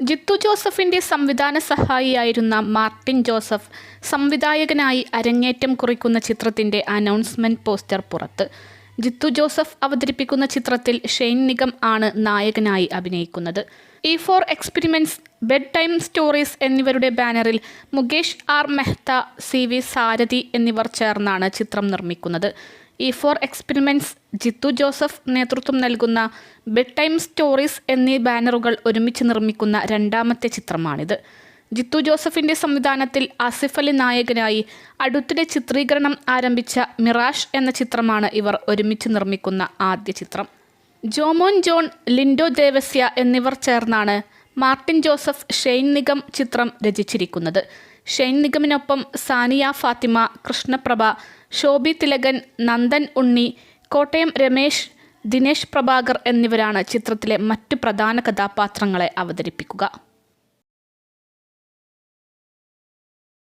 ജിത്തു ജോസഫിന്റെ സംവിധാന സഹായിയായിരുന്ന Martin Joseph സംവിധായകനായി അരങ്ങേറ്റം കുറിക്കുന്ന ചിത്രത്തിന്റെ അനൗൺസ്മെന്റ് പോസ്റ്റർ പുറത്ത്. ജിത്തു ജോസഫ് അവതരിപ്പിക്കുന്ന ചിത്രത്തിൽ ഷെയ്ൻ നിഗം ആണ് നായകനായി അഭിനയിക്കുന്നത്. E four experiments bedtime stories എന്നിവരുടെ ബാനറിൽ Mukesh R Mehta C V Sarathy എന്നിവർ ചേർന്നാണ് ചിത്രം നിർമ്മിക്കുന്നത്. E four experiments Jeethu Joseph നേതൃത്വം നൽകുന്ന ബെഡ് ടൈം സ്റ്റോറീസ് എന്നീ ബാനറുകൾ ഒരുമിച്ച് നിർമ്മിക്കുന്ന രണ്ടാമത്തെ ചിത്രമാണിത്. ജിത്തു ജോസഫിന്റെ സംവിധാനത്തിൽ ആസിഫ് അലി നായകനായി അടുത്തിടെ ചിത്രീകരണം ആരംഭിച്ച മിറാഷ് എന്ന ചിത്രമാണ് ഇവർ ഒരുമിച്ച് നിർമ്മിക്കുന്ന ആദ്യ ചിത്രം. ജോമോൻ ജോൺ ലിൻഡോ ദേവസ്യ എന്നിവർ ചേർന്നാണ് മാർട്ടിൻ ജോസഫ് ഷെയ്ൻ നിഗം ചിത്രം രചിച്ചിരിക്കുന്നത്. ഷെയ്ൻ നിഗമിനൊപ്പം സാനിയ ഫാത്തിമ കൃഷ്ണപ്രഭ ശോഭി തിലകൻ നന്ദൻ ഉണ്ണി കോട്ടയം രമേശ് ദിനേശ് പ്രഭാകർ എന്നിവരാണ് ചിത്രത്തിലെ മറ്റ് പ്രധാന കഥാപാത്രങ്ങളെ അവതരിപ്പിക്കുക.